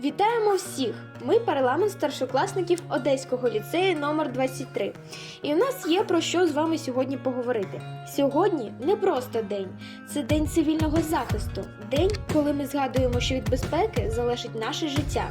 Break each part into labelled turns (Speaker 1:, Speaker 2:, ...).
Speaker 1: Вітаємо всіх! Ми парламент старшокласників Одеського ліцею номер 23 І у нас є про що з вами сьогодні поговорити. Сьогодні не просто день, це день цивільного захисту, день, коли ми згадуємо, що від безпеки залежить наше життя.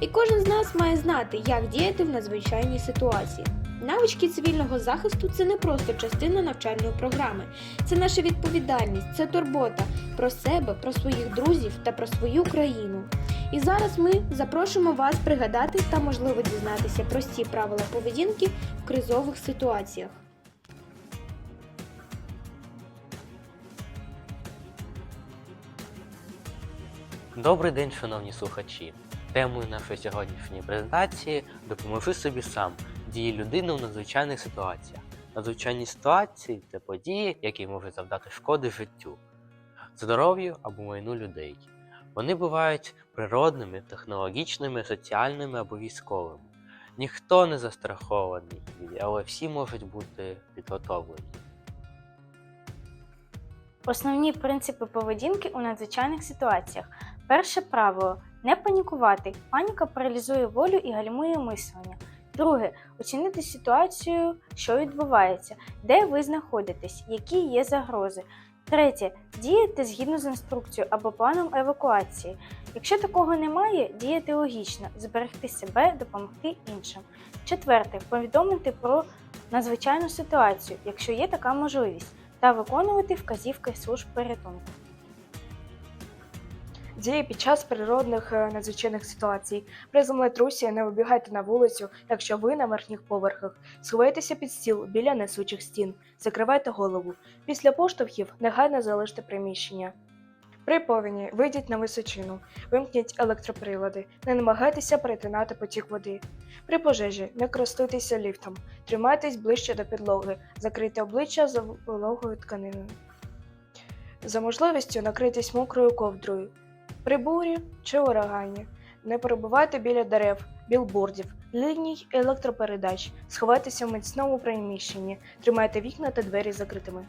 Speaker 1: І кожен з нас має знати, як діяти в надзвичайній ситуації. Навички цивільного захисту це не просто частина навчальної програми, це наша відповідальність, це турбота про себе, про своїх друзів та про свою країну. І зараз ми запрошуємо вас пригадати та, можливо, дізнатися прості правила поведінки в кризових ситуаціях.
Speaker 2: Добрий день, шановні слухачі. Темою нашої сьогоднішньої презентації допоможи собі сам дії людини у надзвичайних ситуаціях. Надзвичайні ситуації це події, які можуть завдати шкоди життю, здоров'ю або майну людей. Вони бувають природними, технологічними, соціальними або військовими. Ніхто не застрахований, але всі можуть бути підготовлені.
Speaker 3: Основні принципи поведінки у надзвичайних ситуаціях. Перше правило не панікувати. Паніка паралізує волю і гальмує мислення. Друге оцінити ситуацію, що відбувається, де ви знаходитесь, які є загрози. Третє діяти згідно з інструкцією або планом евакуації. Якщо такого немає, діяти логічно, зберегти себе, допомогти іншим. Четверте повідомити про надзвичайну ситуацію, якщо є така можливість та виконувати вказівки служб порятунку.
Speaker 4: Дії під час природних е, надзвичайних ситуацій. При землетрусі не вибігайте на вулицю, якщо ви на верхніх поверхах. Сховайтеся під стіл біля несучих стін, закривайте голову. Після поштовхів негайно залиште приміщення. При повені вийдіть на височину, вимкніть електроприлади, не намагайтеся перетинати потік води. При пожежі не користуйтеся ліфтом, тримайтесь ближче до підлоги, закрийте обличчя за вологою тканиною. За можливістю накрийтесь мокрою ковдрою. При бурі чи урагані не перебувайте біля дерев, білбордів, ліній електропередач, сховайтеся в міцному приміщенні, тримайте вікна та двері закритими.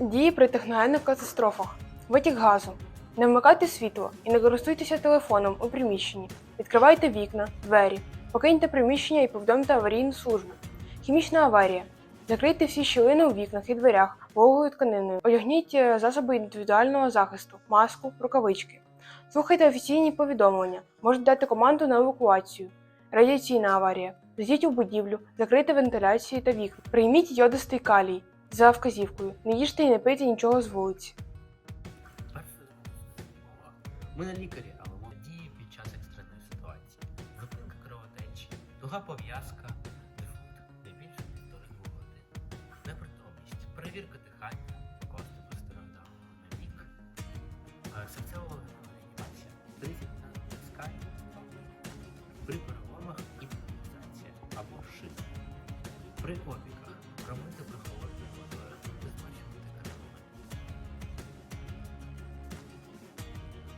Speaker 5: Дії при техногенних катастрофах. Витік газу. Не вмикайте світло і не користуйтеся телефоном у приміщенні. Відкривайте вікна, двері, покиньте приміщення і повідомте аварійну службу. Хімічна аварія. Закрийте всі щілини у вікнах і дверях вологою тканиною. Одягніть е, засоби індивідуального захисту, маску, рукавички. Слухайте офіційні повідомлення. Можете дати команду на евакуацію. Радіаційна аварія. Зайдіть у будівлю, закрийте вентиляцію та вікна. Прийміть йодистий калій за вказівкою. Не їжте і не пийте нічого з вулиці.
Speaker 2: Ми не лікарі, але ми дії під час екстреної ситуації. Зупинка кровотечі, туга пов'язка,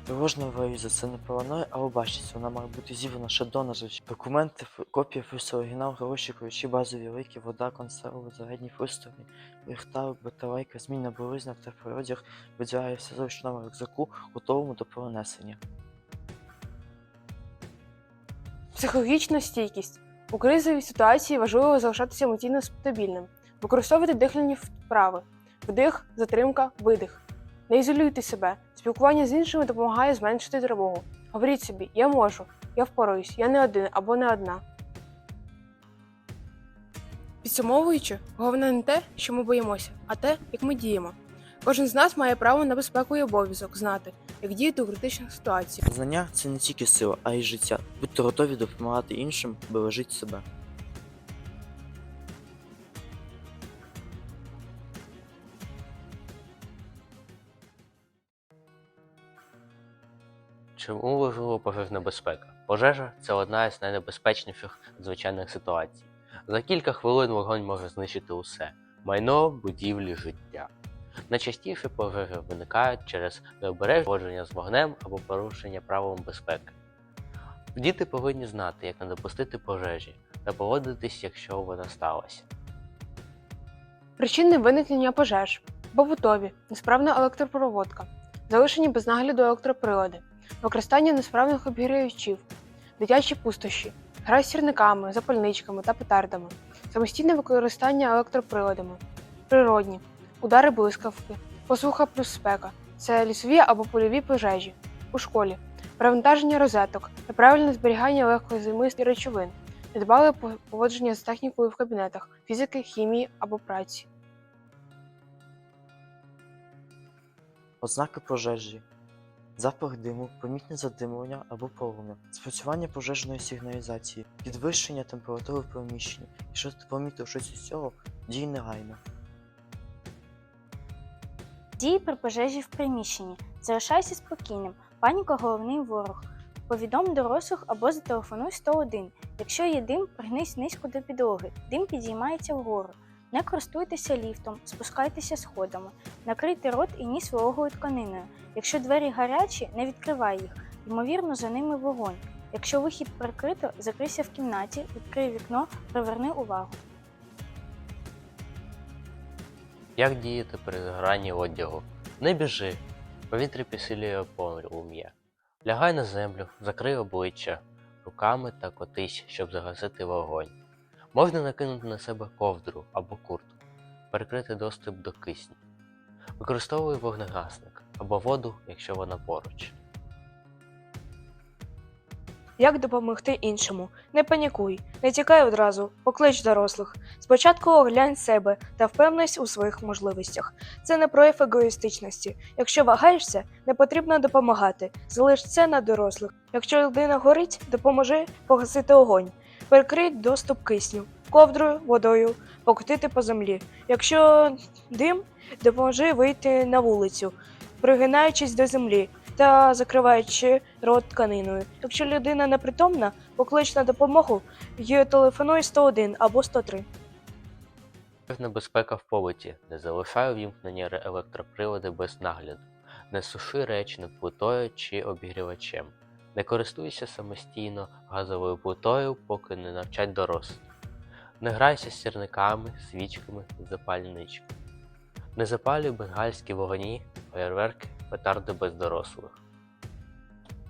Speaker 6: Тривожна валіза це не параноя, а обачність. Вона має бути зібрана ще до назначення. Документи, копія фрису, оригінал, гроші, ключі, базові лики, вода, консерви, зарядні пристрої, ліхтар, батарейка, змінна білизна, теплоодяг, виділяє все в ручному рюкзаку, готовому до перенесення.
Speaker 5: Психологічна стійкість. У кризовій ситуації важливо залишатися емоційно стабільним. Використовуйте дихальні вправи. Вдих, затримка, видих. Не ізолюйте себе. Спілкування з іншими допомагає зменшити тривогу. Говоріть собі, я можу, я впораюсь, я не один або не одна. Підсумовуючи, головне не те, що ми боїмося, а те, як ми діємо. Кожен з нас має право на безпеку і обов'язок знати, як діяти у критичних ситуаціях.
Speaker 6: Знання це не тільки сила, а й життя. Будьте готові допомагати іншим, бережіть себе.
Speaker 2: Чому важлива пожежна безпека? Пожежа це одна із найнебезпечніших надзвичайних ситуацій. За кілька хвилин вогонь може знищити усе майно, будівлі, життя. Найчастіше пожежі виникають через необережне поводження з вогнем або порушення правил безпеки. Діти повинні знати, як не допустити пожежі та поводитись, якщо вона сталася.
Speaker 5: Причини виникнення пожеж побутові, несправна електропроводка, залишені без нагляду електроприлади, використання несправних обігрівачів, дитячі пустощі, гра з сірниками, запальничками та петардами, самостійне використання електроприладами, природні, удари блискавки, посуха плюс спека це лісові або польові пожежі у школі, перевантаження розеток, неправильне зберігання легкозаймистих речовин, недбале поводження з технікою в кабінетах фізики, хімії або праці.
Speaker 6: Ознаки пожежі. Запах диму, помітне задимлення або полум'я, спрацювання пожежної сигналізації, підвищення температури в приміщенні. Якщо ти помітив щось із цього, дій негайно.
Speaker 3: Дії при пожежі в приміщенні. Залишайся спокійним. Паніка головний ворог. Повідом дорослих або зателефонуй 101. Якщо є дим, пригнись низько до підлоги. Дим підіймається вгору. Не користуйтеся ліфтом, спускайтеся сходами, накрийте рот і ніс вологою тканиною. Якщо двері гарячі, не відкривай їх. Ймовірно, за ними вогонь. Якщо вихід прикрито, закрийся в кімнаті, відкрий вікно, приверни увагу.
Speaker 2: Як діяти при згоранні одягу? Не біжи. Повітря підсилює полум'я. Лягай на землю, закрий обличчя руками та котись, щоб загасити вогонь. Можна накинути на себе ковдру або куртку, перекрити доступ до кисню. Використовуй вогнегасник або воду, якщо вона поруч.
Speaker 4: Як допомогти іншому? Не панікуй, не тікай одразу, поклич дорослих. Спочатку оглянь себе та впевнись у своїх можливостях. Це не прояв егоїстичності. Якщо вагаєшся, не потрібно допомагати. Залиш це на дорослих. Якщо людина горить, допоможи погасити огонь. Перекрий доступ кисню, ковдрою, водою, покотити по землі. Якщо дим, допоможи вийти на вулицю, пригинаючись до землі та закриваючи рот тканиною. Якщо людина непритомна, поклич на допомогу і телефонуй 101 або 103.
Speaker 2: Небезпека в побуті. Не залишай увімкнені електроприлади без нагляду. Не суши речі над плитою чи обігрівачем. Не користуйся самостійно газовою плитою, поки не навчать дорослих. Не грайся з сірниками, свічками запальничками. Не запалюй бенгальські вогні, фейерверки, петарди без дорослих.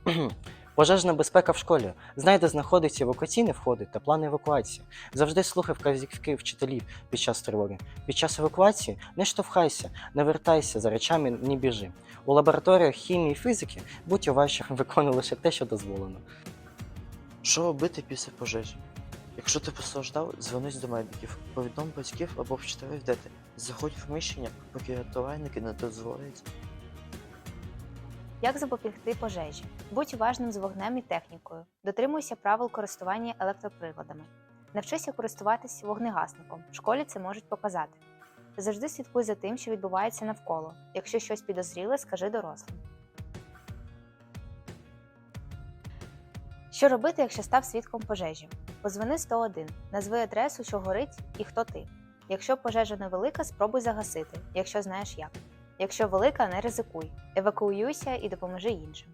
Speaker 7: Пожежна безпека в школі. Знай, де знаходяться евакуаційні входи та плани евакуації. Завжди слухай вказівки вчителів під час тривоги. Під час евакуації не штовхайся, не вертайся за речами, не біжи. У лабораторіях хімії і фізики будь уважні, виконуй лише те, що дозволено.
Speaker 6: Що робити після пожежі? Якщо ти постраждав, звернись до медиків, повідом батьків або вчителів, де ти. Заходь в приміщення, поки рятувальники не дозволять.
Speaker 8: Як запобігти пожежі? Будь уважним з вогнем і технікою. Дотримуйся правил користування електроприладами. Навчися користуватись вогнегасником. В школі це можуть показати. Завжди слідкуй за тим, що відбувається навколо. Якщо щось підозріле, скажи дорослим. Що робити, якщо став свідком пожежі? Позвони 101, назви адресу, що горить і хто ти. Якщо пожежа невелика, спробуй загасити, якщо знаєш як. Якщо велика, не ризикуй. Евакуюйся і допоможи іншим.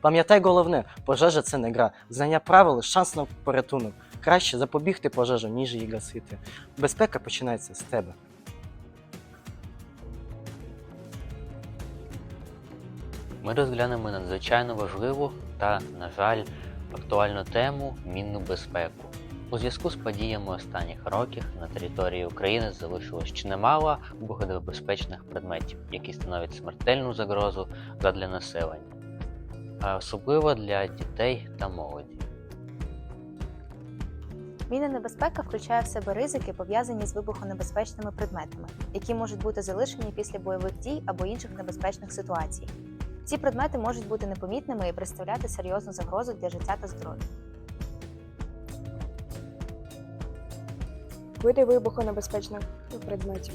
Speaker 7: Пам'ятай головне, пожежа це не гра. Знання правил шанс на порятунок. Краще запобігти пожежу, ніж її гасити. Безпека починається з тебе.
Speaker 2: Ми розглянемо надзвичайно важливу та, на жаль, актуальну тему мінну безпеку. У зв'язку з подіями останніх років на території України залишилось чи немало вибухонебезпечних предметів, які становлять смертельну загрозу задля населення, особливо для дітей та молоді.
Speaker 8: Мінна небезпека включає в себе ризики, пов'язані з вибухонебезпечними предметами, які можуть бути залишені після бойових дій або інших небезпечних ситуацій. Ці предмети можуть бути непомітними і представляти серйозну загрозу для життя та здоров'я.
Speaker 4: Види вибухонебезпечних предметів.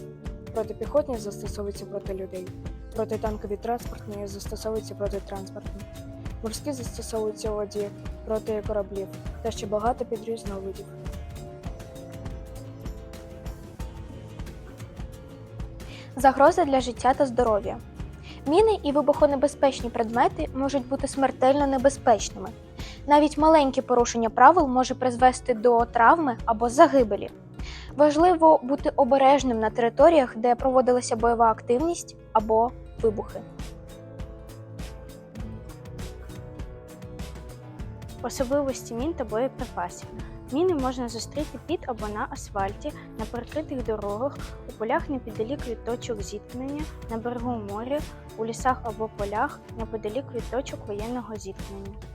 Speaker 4: Протипіхотні застосовуються проти людей. Протитанкові транспортні застосовуються проти транспортних. Морські застосовуються у воді проти кораблів та ще багато підрізновидів.
Speaker 9: Загроза для життя та здоров'я. Міни і вибухонебезпечні предмети можуть бути смертельно небезпечними. Навіть маленьке порушення правил може призвести до травми або загибелі. Важливо бути обережним на територіях, де проводилася бойова активність або вибухи.
Speaker 3: Особливості мін та боєприпасів. Міни можна зустріти під або на асфальті, на перекритих дорогах, у полях неподалік від точок зіткнення, на берегу моря, у лісах або полях, неподалік від точок воєнного зіткнення.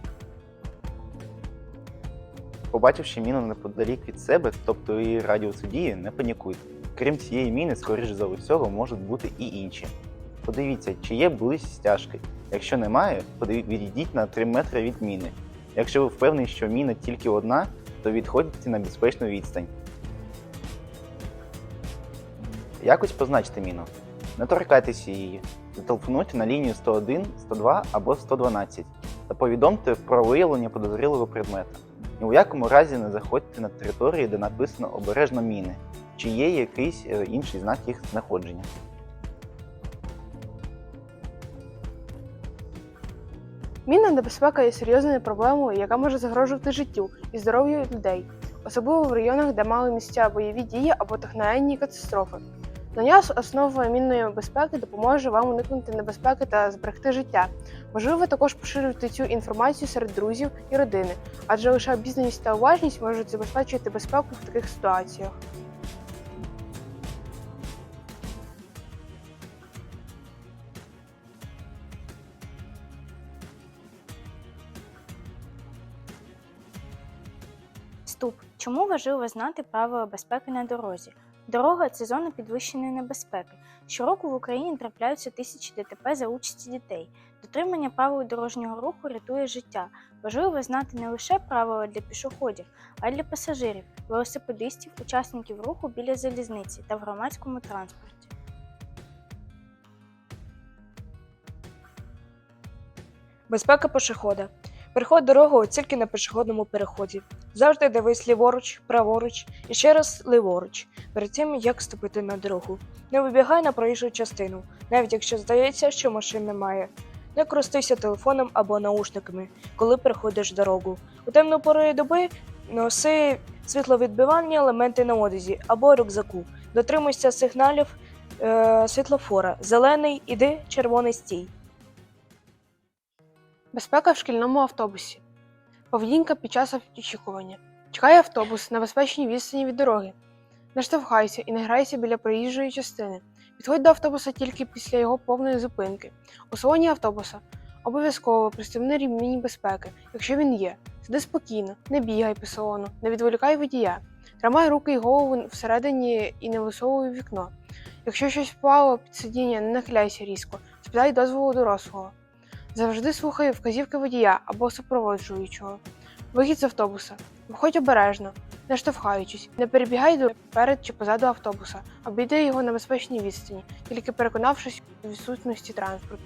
Speaker 10: Побачивши міну неподалік від себе, тобто її радіусу дії, не панікуйте. Крім цієї міни, скоріш за усього, можуть бути і інші. Подивіться, чи є близь стяжки. Якщо немає, відійдіть на 3 метри від міни. Якщо ви впевнені, що міна тільки одна, то відходьте на безпечну відстань. Якось позначте міну. Не торкайтеся її. Зателефонуйте на лінію 101, 102 або 112 та повідомте про виявлення подозрілого предмета. Ні у якому разі не заходьте на території, де написано обережно міни, чи є якийсь е, інший знак їх знаходження.
Speaker 5: Мінна небезпека є серйозною проблемою, яка може загрожувати життю і здоров'ю людей, особливо в районах, де мали місця бойові дії або техногенні катастрофи. Знання з основи мінної безпеки допоможе вам уникнути небезпеки та зберегти життя. Важливо також поширювати цю інформацію серед друзів і родини, адже лише обізнаність та уважність можуть забезпечити безпеку в таких ситуаціях.
Speaker 3: Вступ. Чому важливо знати правила безпеки на дорозі? Дорога це зона підвищеної небезпеки. Щороку в Україні трапляються тисячі ДТП за участі дітей. Дотримання правил дорожнього руху рятує життя. Важливо знати не лише правила для пішоходів, а й для пасажирів, велосипедистів, учасників руху біля залізниці та в громадському транспорті.
Speaker 4: Безпека пішохода. Переход дорогу тільки на пішохідному переході. Завжди дивись ліворуч, праворуч і ще раз ліворуч, перед тим як ступити на дорогу. Не вибігай на проїжджу частину, навіть якщо здається, що машин немає. Не користуйся телефоном або наушниками, коли переходиш дорогу. У темну пору доби носи світловідбивальні елементи на одязі або рюкзаку. Дотримуйся сигналів е, світлофора. Зелений іди, червоний стій.
Speaker 5: Безпека в шкільному автобусі. Поведінка під час очікування. Чекай автобус на безпечній відстані від дороги. Не штовхайся і не грайся біля проїжджої частини. Підходь до автобуса тільки після його повної зупинки. У салоні автобуса обов'язково пристебни ремінь безпеки, якщо він є. Сиди спокійно, не бігай по салону, не відволікай водія. Тримай руки і голову всередині і не висовуй вікно. Якщо щось впало під сидіння, не нахиляйся різко, спитай дозволу дорослого. Завжди слухай вказівки водія або супроводжуючого. Вихід з автобуса. Виходь обережно, не штовхаючись, не перебігай до перед чи позаду автобуса, обійди його на безпечній відстані, тільки переконавшись у відсутності транспорту.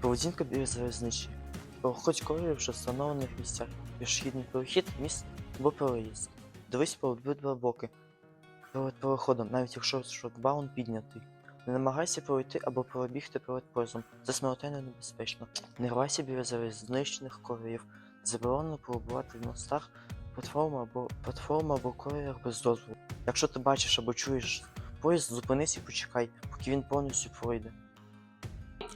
Speaker 6: Поведінка біля залізничі. Проходь колію в встановлених місцях. Пішохідний перехід, міст або переїзд. Дивись по обидва боки. Перед переходом, навіть якщо шлагбаум піднятий. Не намагайся пройти або пробігти перед поїздом. Це смертельно небезпечно. Не рвайся біля залізничних колеїв. Заборонено перебувати в мостах, платформа або платформа або колеях без дозволу. Якщо ти бачиш або чуєш поїзд, зупинись і почекай, поки він повністю пройде.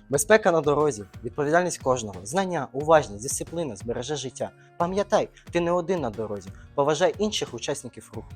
Speaker 7: Безпека на дорозі, відповідальність кожного, знання, уважність, дисципліна збереже життя. Пам'ятай, ти не один на дорозі. Поважай інших учасників руху.